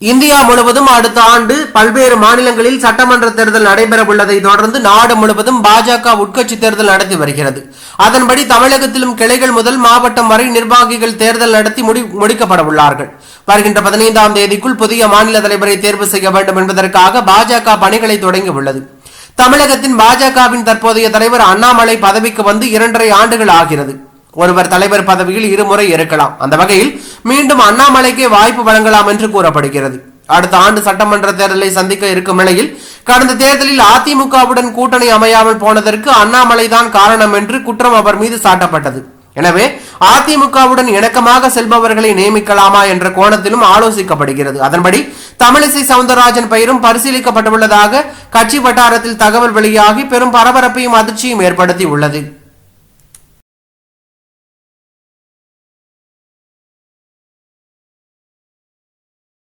India முழுவதும் அடுத்த ஆண்டு பல்வேறு மாநிலங்களில் சட்டமன்ற தேர்தல் நடைபெற உள்ளதை தொடர்ந்து நாடு முழுவதும் பாஜக உட்கட்சி தேர்தல் நடத்தி வருகிறது. அதன்படி தமிழகத்திலும் கிளைகள் முதல் மாவட்டம் வரை நிர்வாகிகள் தேர்தல் நடத்தி முடி முடிக்கப்பட உள்ளார்கள் வருகின்ற பதினைந்தாம் தேதிக்குள் புதிய மாநில தலைவரை தேர்வு செய்ய வேண்டும் என்பதற்காக பாஜக பணிகளை தொடங்கி உள்ளது தமிழகத்தின் பாஜகவின் தற்போதைய தலைவர் அண்ணாமலை பதவிக்கு வந்து இரண்டரை ஆண்டுகள் ஆகிறது. ஒருவர் தலைவர் பதவியில் இருமுறை இருக்கலாம். அந்த வகையில் மீண்டும் அண்ணாமலைக்கே வாய்ப்பு வழங்கலாம் என்று கூறப்படுகிறது. அடுத்த ஆண்டு சட்டமன்ற தேர்தலை சந்திக்க இருக்கும் நிலையில் கடந்த தேர்தலில் அதிமுகவுடன் கூட்டணி அமையாமல் போனதற்கு அண்ணாமலைதான் காரணம் என்று குற்றம் அவர் மீது சாட்டப்பட்டது. எனவே அதிமுகவுடன் இணக்கமாக செல்பவர்களை நியமிக்கலாமா என்ற கோணத்திலும் ஆலோசிக்கப்படுகிறது. அதன்படி தமிழிசை சவுந்தரராஜன் பெயரும் பரிசீலிக்கப்பட்டுள்ளதாக கட்சி வட்டாரத்தில் தகவல் வெளியாகி பெரும் பரபரப்பையும் அதிர்ச்சியும் ஏற்படுத்தி உள்ளது